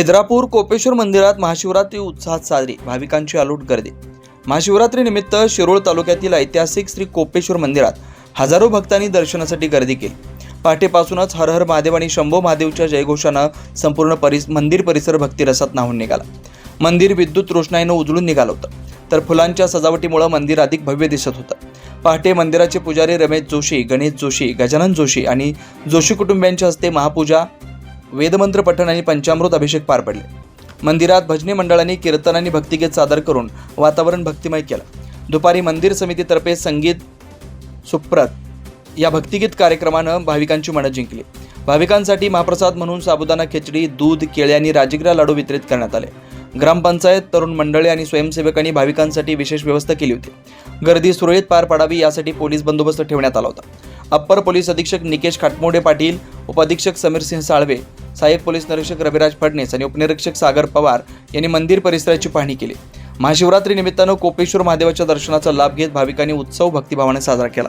खिद्रापूर कोपेश्वर मंदिरात महाशिवरात्री उत्साहात साजरी. भाविकांची आलूट गर्दी. महाशिवरात्रीनिमित्त शिरोळ तालुक्यातील ऐतिहासिक श्री कोपेश्वर मंदिरात हजारो भक्तांनी दर्शनासाठी गर्दी केली. पहाटेपासूनच हर हर महादेव आणि शंभो महादेवच्या जयघोषानं संपूर्ण परिस मंदिर परिसर भक्तिरसात नाहून निघाला. मंदिर विद्युत रोषणाईनं उजळून निघालं होतं. तर फुलांच्या सजावटीमुळे मंदिर अधिक भव्य दिसत होतं. पहाटे मंदिराचे पुजारी रमेश जोशी गणेश जोशी गजानन जोशी आणि जोशी कुटुंबियांच्या हस्ते महापूजा वेदमंत्र पठण आणि पंचामृत अभिषेक पार पडले. मंदिरात भजनी मंडळांनी कीर्तन आणि भक्तिगीत सादर करून वातावरण भक्तिमय केलं. दुपारी मंदिर समितीतर्फे संगीत सुप्रत या भक्तिगीत कार्यक्रमानं भाविकांची मनं जिंकली. भाविकांसाठी महाप्रसाद म्हणून साबुदाणा खिचडी दूध केळे आणि राजगिरा लाडू वितरित करण्यात आले. ग्रामपंचायत तरुण मंडळे आणि स्वयंसेवकांनी भाविकांसाठी विशेष व्यवस्था केली होती. गर्दी सुरळीत पार पाडावी यासाठी पोलीस बंदोबस्त ठेवण्यात आला होता. अप्पर पोलीस अधीक्षक निकेश खाटमोडे पाटील उपाधीक्षक समीरसिंह साळवे सहाय्यक पोलीस निरीक्षक रविराज फडणीस आणि उपनिरीक्षक सागर पवार यांनी मंदिर परिसराची पाहणी केली. महाशिवरात्री निमित्तानं कोपेश्वर महादेवाच्या दर्शनाचा लाभ घेत भाविकांनी उत्सव भक्तिभावाने साजरा केला.